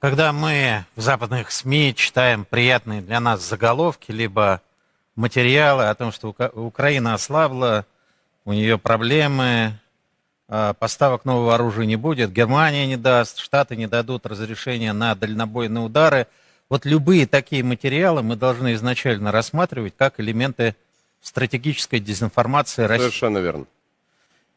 Когда мы в западных СМИ читаем приятные для нас заголовки, либо материалы о том, что Украина ослабла, у нее проблемы, а, поставок нового оружия не будет, Германия не даст, Штаты не дадут разрешения на дальнобойные удары. Вот любые такие материалы мы должны изначально рассматривать как элементы стратегической дезинформации России. Совершенно верно.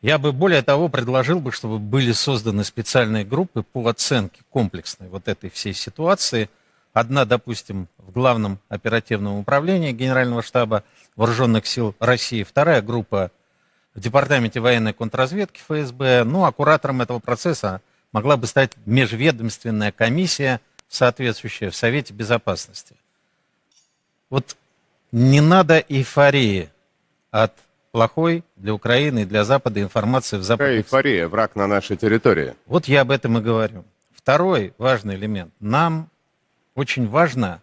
Я бы более того предложил бы, чтобы были созданы специальные группы по оценке комплексной вот этой всей ситуации. Одна, допустим, в Главном оперативном управлении Генерального штаба Вооруженных сил России, вторая группа в Департаменте военной контрразведки ФСБ. Ну, а куратором этого процесса могла бы стать межведомственная комиссия, соответствующая в Совете Безопасности. Вот не надо эйфории от плохой для Украины и для Запада информации в западных эйфория, враг на нашей территории. вот я об этом и говорю. Второй важный элемент. Нам очень важно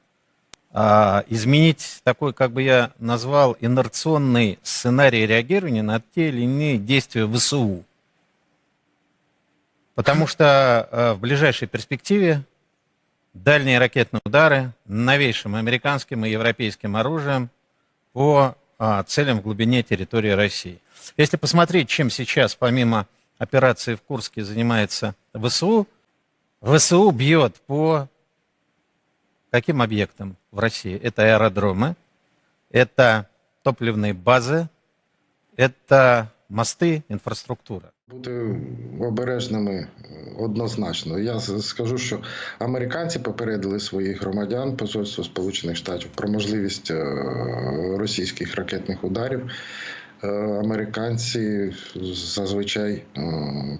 а, изменить такой, как бы я назвал, инерционный сценарий реагирования на те или иные действия ВСУ. Потому что а, в ближайшей перспективе дальние ракетные удары новейшим американским и европейским оружием по целям в глубине территории России. Если посмотреть, чем сейчас, помимо операции в Курске, занимается ВСУ, ВСУ бьет по каким объектам в России? Это аэродромы, это топливные базы, это мосты, инфраструктура. Бути обережними е, однозначно. Я скажу, що американці попередили своїх громадян Посольство Сполучених Штатів про можливість е, російських ракетних ударів. Е, Американці зазвичай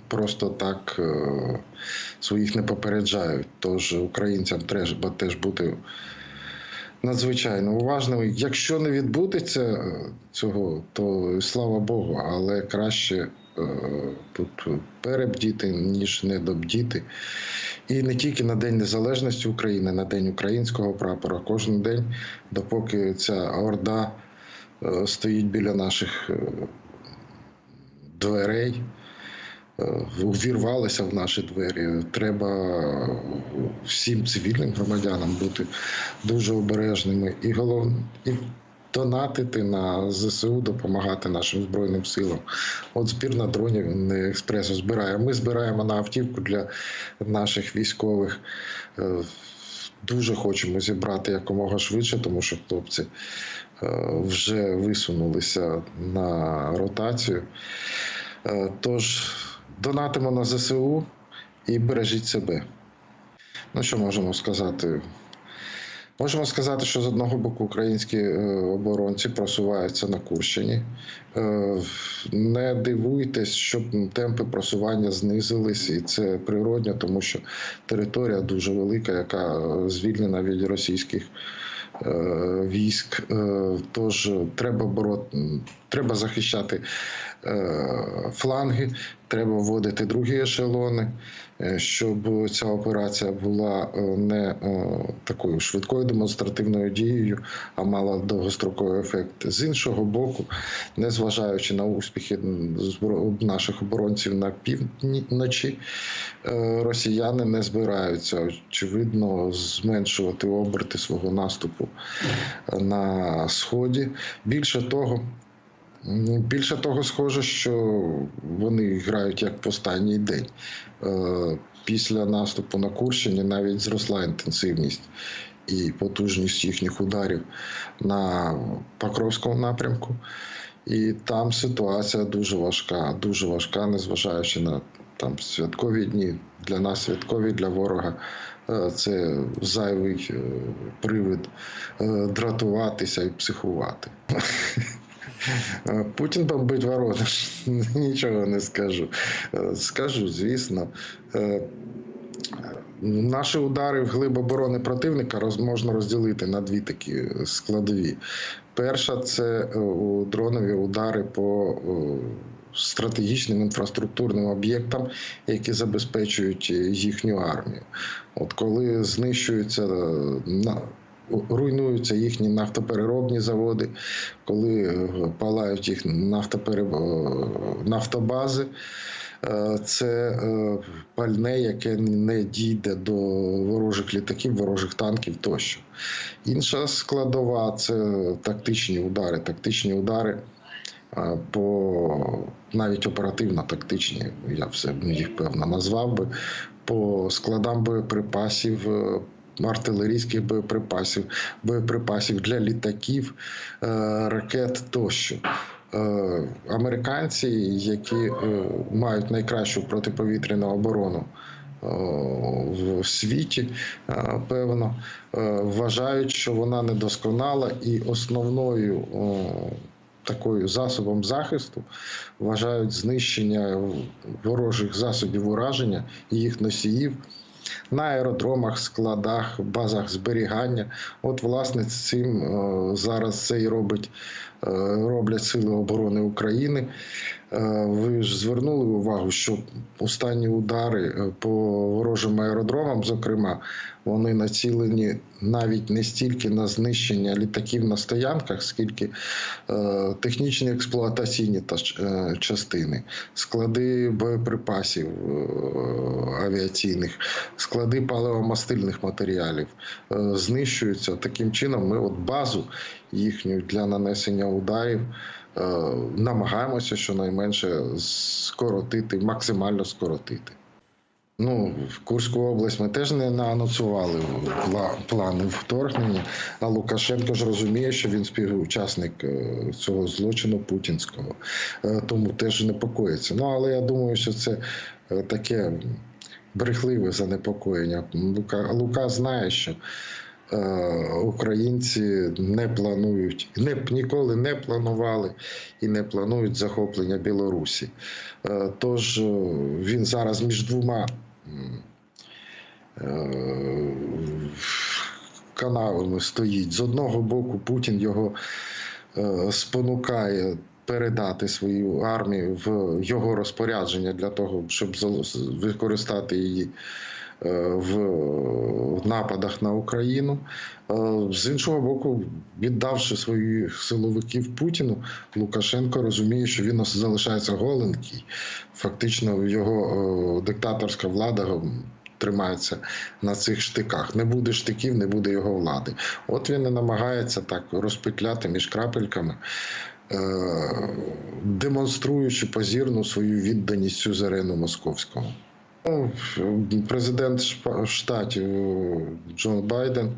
просто так своїх не попереджають. Тож українцям треба теж бути надзвичайно уважними. Якщо не відбудеться е, цього, то слава Богу, але краще е, перебдіти, ніж недобдіти. І не тільки на День Незалежності України, на День українського прапора, кожен день, допоки ця орда е, стоїть біля наших дверей. Е, Увірвалися в наші двері. Треба всім цивільним громадянам бути дуже обережними і головне донатити на ЗСУ, допомагати нашим збройним силам. От збір на дронів не експресу збирає. Ми збираємо на автівку для наших військових. Е, Дуже хочемо зібрати якомога швидше, тому що хлопці е, вже висунулися на ротацію. Е, Тож донатимо на ЗСУ і бережіть себе. Ну, що можемо сказати? Можемо сказати, що з одного боку українські е, оборонці просуваються на Курщині. Е, Не дивуйтесь, щоб темпи просування знизились, і це природньо, тому що територія дуже велика, яка е, звільнена від російських військ. Тож треба боро... треба захищати фланги, треба вводити другі ешелони, е, щоб ця операція була е, не е, такою швидкою демонстративною дією, а мала довгостроковий ефект. З іншого боку, незважаючи на успіхи наших оборонців на півночі, росіяни не збираються очевидно зменшувати оберти свого наступу на сході. Більше того. Ну, Більше того, схоже, що вони грають як останній день. Е, Після наступу на Курщині навіть зросла інтенсивність і потужність їхніх ударів на Покровському напрямку. І там ситуація дуже важка, дуже важка, незважаючи на там святкові дні. Для нас святкові, для ворога е, це зайвий е, привид дратуватися і психувати. Путін бомбить Воронеж. Нічого не скажу. Е, Скажу, звісно. Е, Наші удари в глиб оборони противника можна розділити на дві такі складові. Перша це е, дронові удари по стратегічним інфраструктурним об'єктам, які забезпечують їхню армію. От коли знищуються руйнуються їхні нафтопереробні заводи, коли е, палають їх нафтопере... е, нафтобази. Е, Це пальне, яке не дійде до ворожих літаків, ворожих танків тощо. Інша складова це тактичні удари. Тактичні удари по навіть оперативно-тактичні, я все їх певно назвав би, по складам боєприпасів. Артилерійських боєприпасів, боєприпасів для літаків, е, ракет тощо. Е, Американці, які е, мають найкращу протиповітряну оборону в світі, певно, вважають, що вона недосконала і основною такою засобом захисту вважають знищення ворожих засобів ураження і їх носіїв. На аеродромах, складах, базах зберігання. От, власне, цим е, зараз це і робить, е, роблять Сили оборони України. Е, Ви ж звернули увагу, що останні удари е, по ворожим аеродромам, зокрема, вони націлені навіть не стільки на знищення літаків на стоянках, скільки е, технічні експлуатаційні та е, частини, склади боєприпасів е, авіаційних, склади паливомастильних матеріалів е, знищуються. Таким чином, ми от базу їхню для нанесення ударів намагаємося щонайменше скоротити, максимально скоротити. Ну, в Курську область ми теж не анонсували плани вторгнення, а Лукашенко ж розуміє, що він співучасник е, цього злочину путінського, Е, тому теж непокоїться. Ну, але я думаю, що це е, таке брехливе занепокоєння. Лука, Лука знає, що е, українці не планують, не, ніколи не планували і не планують захоплення Білорусі. Е, Тож е, він зараз між двома е, каналами стоїть. З одного боку, Путін його е, спонукає передати свою армію в його розпорядження для того, щоб використати її е, в нападах на Україну. Е, З іншого боку, віддавши своїх силовиків Путіну, Лукашенко розуміє, що він залишається голенький. Фактично, його е, диктаторська влада тримається на цих штиках. Не буде штиків, не буде його влади. От він і намагається так розпетляти між крапельками. е, Демонструючи позірну свою відданість сюзерену московському. Ну, Президент штатів е, Джон Байден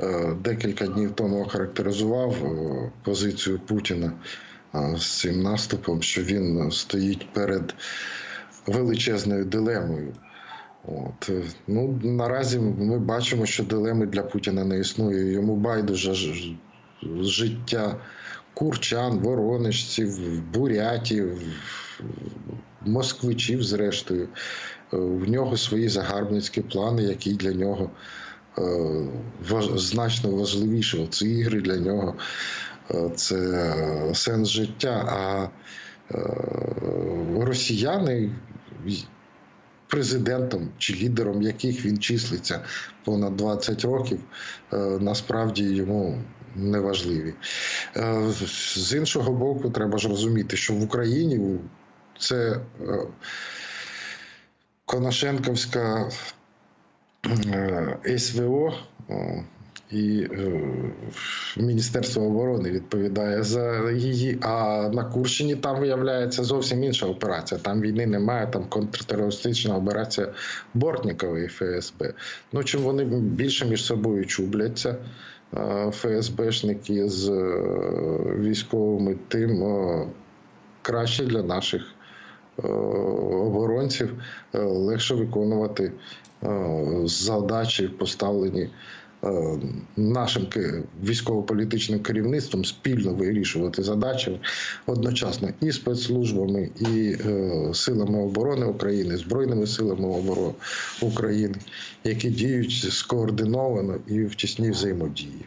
е, декілька днів тому охарактеризував е, позицію Путіна з цим наступом, що він стоїть перед величезною дилемою. От. Ну, наразі ми бачимо, що дилеми для Путіна не існує. Йому байдуже життя курчан, воронежців, бурятів, москвичів, зрештою. Е, В нього свої загарбницькі плани, які для нього е, значно важливіші. Ці ігри для нього е, це сенс життя. А росіяни, президентом чи лідером яких він числиться понад 20 років, насправді йому не важливі. Е, З іншого боку, треба ж розуміти, що в Україні це Коношенковська е, СВО е, і е, Міністерство оборони відповідає за її. А на Курщині там виявляється зовсім інша операція. Там війни немає, там контртерористична операція Бортнікової ФСБ. Ну чим вони більше між собою чубляться. ФСБшники з військовими, тим краще для наших оборонців е, легше виконувати е, задачі, поставлені е, нашим військово-політичним керівництвом, спільно вирішувати задачі одночасно і спецслужбами, і е, силами оборони України, Збройними силами оборони України, які діють скоординовано і в тісній взаємодії.